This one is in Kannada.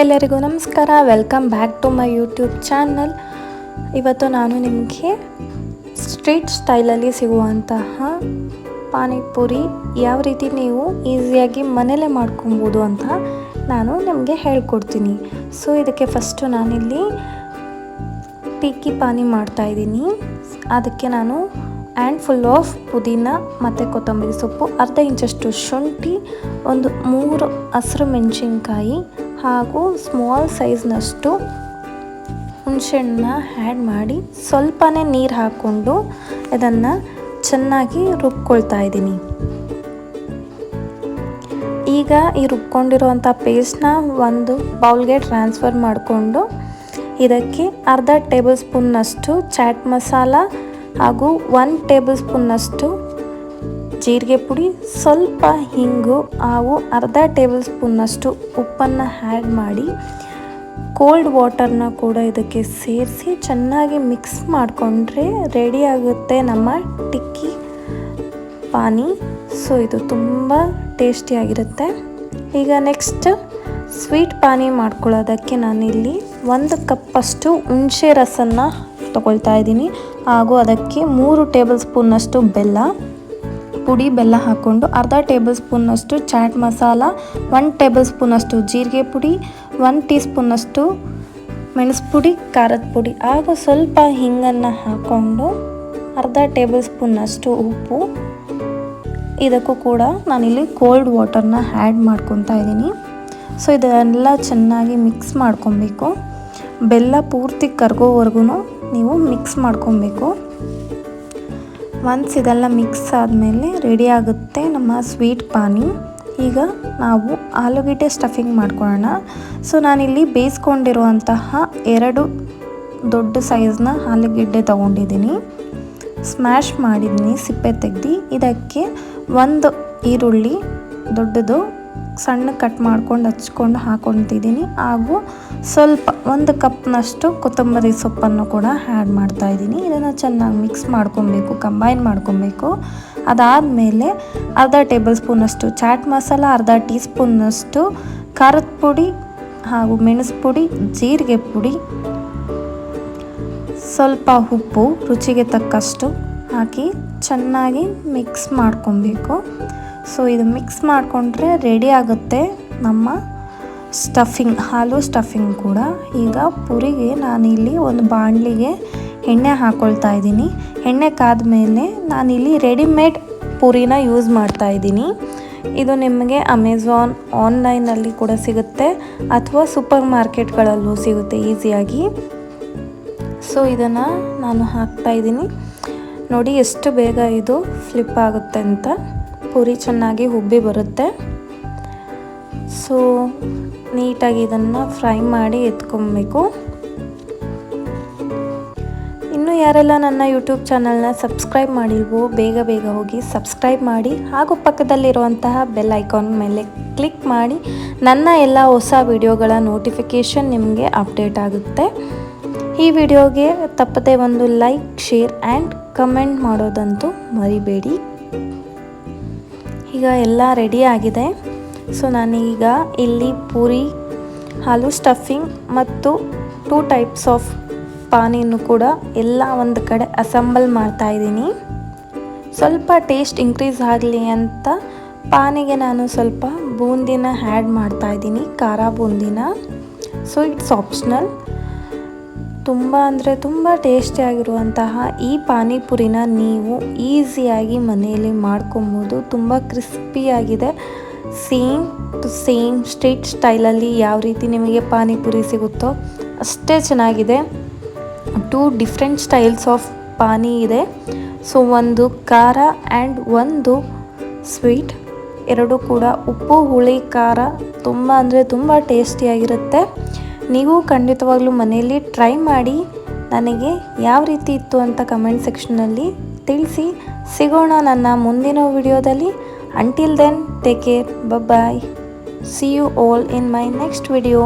ಎಲ್ಲರಿಗೂ ನಮಸ್ಕಾರ. Welcome back to my YouTube channel ಇವತ್ತು ನಾನು ನಿಮಗೆ ಸ್ಟ್ರೀಟ್ ಸ್ಟೈಲಲ್ಲಿ ಸಿಗುವಂತಹ ಪಾನಿಪುರಿ ಯಾವ ರೀತಿ ನೀವು ಈಸಿಯಾಗಿ ಮನೇಲೇ ಮಾಡ್ಕೊಬೋದು ಅಂತ ನಾನು ನಿಮಗೆ ಹೇಳ್ಕೊಡ್ತೀನಿ. ಸೊ ಇದಕ್ಕೆ ಫಸ್ಟು ನಾನಿಲ್ಲಿ ಟಿಕ್ಕಿ ಪಾನಿ ಮಾಡ್ತಾಯಿದ್ದೀನಿ ಅದಕ್ಕೆ ನಾನು ಆ್ಯಂಡ್ ಫುಲ್ ಆಫ್ ಪುದೀನ ಮತ್ತು ಕೊತ್ತಂಬರಿ ಸೊಪ್ಪು, ಅರ್ಧ ಇಂಚಷ್ಟು ಶುಂಠಿ, ಒಂದು ಮೂರು ಹಸಿರು ಮೆಣಸಿನ್ಕಾಯಿ ಹಾಗೂ ಸ್ಮಾಲ್ ಸೈಜ್ನಷ್ಟು ಹುಣಸೆಹಣ್ಣನ್ನ ಆ್ಯಡ್ ಮಾಡಿ ಸ್ವಲ್ಪನೇ ನೀರು ಹಾಕ್ಕೊಂಡು ಅದನ್ನು ಚೆನ್ನಾಗಿ ರುಬ್ಕೊಳ್ತಾ ಇದ್ದೀನಿ. ಈಗ ಈ ರುಬ್ಕೊಂಡಿರುವಂಥ ಪೇಸ್ಟ್ನ ಒಂದು ಬೌಲ್ಗೆ ಟ್ರಾನ್ಸ್ಫರ್ ಮಾಡಿಕೊಂಡು ಇದಕ್ಕೆ ಅರ್ಧ ಟೇಬಲ್ ಸ್ಪೂನ್ನಷ್ಟು ಚಾಟ್ ಮಸಾಲ ಹಾಗೂ ಒನ್ ಟೇಬಲ್ ಸ್ಪೂನ್ನಷ್ಟು ಜೀರಿಗೆ ಪುಡಿ, ಸ್ವಲ್ಪ ಹಿಂಗು, ಹಾಗೂ ಅರ್ಧ ಟೇಬಲ್ ಸ್ಪೂನ್ನಷ್ಟು ಉಪ್ಪನ್ನು ಆ್ಯಡ್ ಮಾಡಿ ಕೋಲ್ಡ್ ವಾಟರ್ನ ಕೂಡ ಇದಕ್ಕೆ ಸೇರಿಸಿ ಚೆನ್ನಾಗಿ ಮಿಕ್ಸ್ ಮಾಡಿಕೊಂಡ್ರೆ ರೆಡಿ ಆಗುತ್ತೆ ನಮ್ಮ ಟಿಕ್ಕಿ ಪಾನಿ. ಸೊ ಇದು ತುಂಬ ಟೇಸ್ಟಿಯಾಗಿರುತ್ತೆ ಈಗ ನೆಕ್ಸ್ಟ್ ಸ್ವೀಟ್ ಪಾನಿ ಮಾಡ್ಕೊಳ್ಳೋದಕ್ಕೆ ನಾನಿಲ್ಲಿ ಒಂದು ಕಪ್ಪಷ್ಟು ಹುಣಸೆ ರಸನ್ನ ತಗೊಳ್ತಾ ಇದ್ದೀನಿ. ಹಾಗೂ ಅದಕ್ಕೆ ಮೂರು ಟೇಬಲ್ ಸ್ಪೂನ್ನಷ್ಟು ಬೆಲ್ಲ. ಪುಡಿ, ಬೆಲ್ಲ ಹಾಕ್ಕೊಂಡು ಅರ್ಧ ಟೇಬಲ್ ಸ್ಪೂನಷ್ಟು ಚಾಟ್ ಮಸಾಲ ಒನ್ ಟೇಬಲ್ ಸ್ಪೂನಷ್ಟು ಜೀರಿಗೆ ಪುಡಿ ಒನ್ ಟೀ ಸ್ಪೂನಷ್ಟು ಮೆಣಸು ಪುಡಿ, ಖಾರದ ಪುಡಿ. ಹಾಗೂ ಸ್ವಲ್ಪ ಹಿಂಗನ್ನು ಹಾಕ್ಕೊಂಡು ಅರ್ಧ ಟೇಬಲ್ ಸ್ಪೂನಷ್ಟು ಉಪ್ಪು. ಇದಕ್ಕೂ ಕೂಡ ನಾನಿಲ್ಲಿ ಕೋಲ್ಡ್ ವಾಟರ್ನ ಆ್ಯಡ್ ಮಾಡ್ಕೊತಾ ಇದ್ದೀನಿ. ಸೊ, ಇದನ್ನೆಲ್ಲ ಚೆನ್ನಾಗಿ ಮಿಕ್ಸ್ ಮಾಡ್ಕೊಬೇಕು. ಬೆಲ್ಲ ಪೂರ್ತಿ ಕರ್ಗೋವರೆಗೂ ನೀವು ಮಿಕ್ಸ್ ಮಾಡ್ಕೊಬೇಕು. ಒನ್ಸ್ ಇದೆಲ್ಲ ಮಿಕ್ಸ್ ಆದಮೇಲೆ ರೆಡಿ ಆಗುತ್ತೆ ನಮ್ಮ ಸ್ವೀಟ್ ಪಾನಿ. ಈಗ ನಾವು ಆಲೂಗೆಡ್ಡೆ ಸ್ಟಫಿಂಗ್ ಮಾಡ್ಕೊಳ್ಳೋಣ. ಸೊ ನಾನಿಲ್ಲಿ ಬೇಯಿಸ್ಕೊಂಡಿರುವಂತಹ ಎರಡು ದೊಡ್ಡ ಸೈಜ್ನ ಆಲೂಗೆಡ್ಡೆ ತೊಗೊಂಡಿದ್ದೀನಿ. ಸ್ಮ್ಯಾಶ್ ಮಾಡಿದ್ದೀನಿ ಸಿಪ್ಪೆ ತೆಗ್ದು. ಇದಕ್ಕೆ ಒಂದು ಈರುಳ್ಳಿ, ದೊಡ್ಡದು ಸಣ್ಣ ಕಟ್ ಮಾಡ್ಕೊಂಡು ಹಚ್ಕೊಂಡು ಹಾಕೊತಿದ್ದೀನಿ ಹಾಗೂ ಸ್ವಲ್ಪ ಒಂದು ಕಪ್ನಷ್ಟು ಕೊತ್ತಂಬರಿ ಸೊಪ್ಪನ್ನು ಕೂಡ ಆ್ಯಡ್ ಮಾಡ್ತಾ ಇದ್ದೀನಿ. ಇದನ್ನು ಚೆನ್ನಾಗಿ ಮಿಕ್ಸ್ ಮಾಡ್ಕೊಬೇಕು ಕಂಬೈನ್ ಮಾಡ್ಕೊಬೇಕು. ಅದಾದಮೇಲೆ ಅರ್ಧ ಟೇಬಲ್ ಸ್ಪೂನಷ್ಟು ಚಾಟ್ ಮಸಾಲ ಅರ್ಧ ಟೀ ಸ್ಪೂನ್ನಷ್ಟು ಖಾರದ ಪುಡಿ ಹಾಗೂ ಮೆಣಸು ಪುಡಿ, ಜೀರಿಗೆ ಪುಡಿ, ಸ್ವಲ್ಪ ಉಪ್ಪು ರುಚಿಗೆ ತಕ್ಕಷ್ಟು ಹಾಕಿ ಚೆನ್ನಾಗಿ ಮಿಕ್ಸ್ ಮಾಡ್ಕೊಬೇಕು. ಸೊ ಇದು ಮಿಕ್ಸ್ ಮಾಡಿಕೊಂಡ್ರೆ ರೆಡಿ ಆಗುತ್ತೆ ನಮ್ಮ ಸ್ಟಫಿಂಗ್ ಹಾಲು ಸ್ಟಫಿಂಗ್ ಕೂಡ. ಈಗ ಪುರಿಗೆ ನಾನಿಲ್ಲಿ ಒಂದು ಬಾಣಲಿಗೆ ಎಣ್ಣೆ ಹಾಕ್ಕೊಳ್ತಾ ಇದ್ದೀನಿ. ಎಣ್ಣೆ ಕಾದ ಮೇಲೆ ನಾನಿಲ್ಲಿ ರೆಡಿಮೇಡ್ ಪುರಿನ ಯೂಸ್ ಮಾಡ್ತಾ ಇದ್ದೀನಿ. ಇದು ನಿಮಗೆ ಅಮೆಝಾನ್ ಆನ್ಲೈನಲ್ಲಿ ಕೂಡ ಸಿಗುತ್ತೆ, ಅಥವಾ ಸೂಪರ್ ಮಾರ್ಕೆಟ್ಗಳಲ್ಲೂ ಸಿಗುತ್ತೆ ಈಸಿಯಾಗಿ ಸೊ ಇದನ್ನು ನಾನು ಹಾಕ್ತಾ ಇದ್ದೀನಿ. ನೋಡಿ ಎಷ್ಟು ಬೇಗ ಇದು ಫ್ಲಿಪ್ ಆಗುತ್ತೆ ಅಂತ. ಪುರಿ ಚೆನ್ನಾಗಿ ಉಬ್ಬಿ ಬರುತ್ತೆ. ಸೊ ನೀಟಾಗಿ ಇದನ್ನು ಫ್ರೈ ಮಾಡಿ ಎತ್ಕೊಬೇಕು. ಇನ್ನು ಯಾರೆಲ್ಲ ನನ್ನ ಯೂಟ್ಯೂಬ್ ಚಾನಲ್ನ ಸಬ್ಸ್ಕ್ರೈಬ್ ಮಾಡಿಲ್ವೋ, ಬೇಗ ಬೇಗ ಹೋಗಿ ಸಬ್ಸ್ಕ್ರೈಬ್ ಮಾಡಿ, ಹಾಗೂ ಪಕ್ಕದಲ್ಲಿರುವಂತಹ ಬೆಲ್ ಐಕಾನ್ ಮೇಲೆ ಕ್ಲಿಕ್ ಮಾಡಿ, ನನ್ನ ಎಲ್ಲ ಹೊಸ ವಿಡಿಯೋಗಳ ನೋಟಿಫಿಕೇಷನ್ ನಿಮಗೆ ಅಪ್ಡೇಟ್ ಆಗುತ್ತೆ. ಈ ವಿಡಿಯೋಗೆ ತಪ್ಪದೆ ಒಂದು ಲೈಕ್, ಶೇರ್, ಆ್ಯಂಡ್ ಕಮೆಂಟ್ ಮಾಡೋದಂತೂ ಮರಿಬೇಡಿ. ಈಗ ಎಲ್ಲ ರೆಡಿ ಆಗಿದೆ. ಸೊ ನಾನೀಗ ಇಲ್ಲಿ ಪೂರಿ, ಹಾಲು ಸ್ಟಫಿಂಗ್ ಮತ್ತು ಟೂ ಟೈಪ್ಸ್ ಆಫ್ ಪಾನಿಯನ್ನು ಕೂಡ ಎಲ್ಲ ಒಂದು ಕಡೆ ಅಸೆಂಬಲ್ ಮಾಡ್ತಾಯಿದ್ದೀನಿ ಸ್ವಲ್ಪ ಟೇಸ್ಟ್ ಇನ್ಕ್ರೀಸ್ ಆಗಲಿ ಅಂತ ಪಾನಿಗೆ ನಾನು ಸ್ವಲ್ಪ ಬೂಂದಿನ ಆ್ಯಡ್ ಮಾಡ್ತಾ ಇದ್ದೀನಿ, ಖಾರ ಬೂಂದಿನ. ಸೊ ಇಟ್ಸ್ ಆಪ್ಷನಲ್ ತುಂಬ ಅಂದರೆ ತುಂಬ ಟೇಸ್ಟಿಯಾಗಿರುವಂತಹ ಈ ಪಾನಿಪುರಿನ ನೀವು ಈಸಿಯಾಗಿ ಮನೆಯಲ್ಲಿ ಮಾಡ್ಕೊಬೋದು. ತುಂಬ ಕ್ರಿಸ್ಪಿಯಾಗಿದೆ ಸೇಮ್ ಟು ಸೇಮ್ ಸ್ಟ್ರೀಟ್ ಸ್ಟೈಲಲ್ಲಿ ಯಾವ ರೀತಿ ನಿಮಗೆ ಪಾನಿಪುರಿ ಸಿಗುತ್ತೋ ಅಷ್ಟೇ ಚೆನ್ನಾಗಿದೆ. Two different styles of pani ಇದೆ. ಸೊ ಒಂದು ಖಾರ ಆ್ಯಂಡ್ ಒಂದು ಸ್ವೀಟ್ ಎರಡು ಕೂಡ ಉಪ್ಪು, ಹುಳಿ, ಖಾರ ತುಂಬ ಅಂದರೆ ತುಂಬ ಟೇಸ್ಟಿಯಾಗಿರುತ್ತೆ ನೀವು ಖಂಡಿತವಾಗಲೂ ಮನೆಯಲ್ಲಿ ಟ್ರೈ ಮಾಡಿ ನನಗೆ ಯಾವ ರೀತಿ ಇತ್ತು ಅಂತ ಕಮೆಂಟ್ ಸೆಕ್ಷನಲ್ಲಿ ತಿಳಿಸಿ. ಸಿಗೋಣ ನನ್ನ ಮುಂದಿನ ವಿಡಿಯೋದಲ್ಲಿ. Until then take care bye see you all in my next video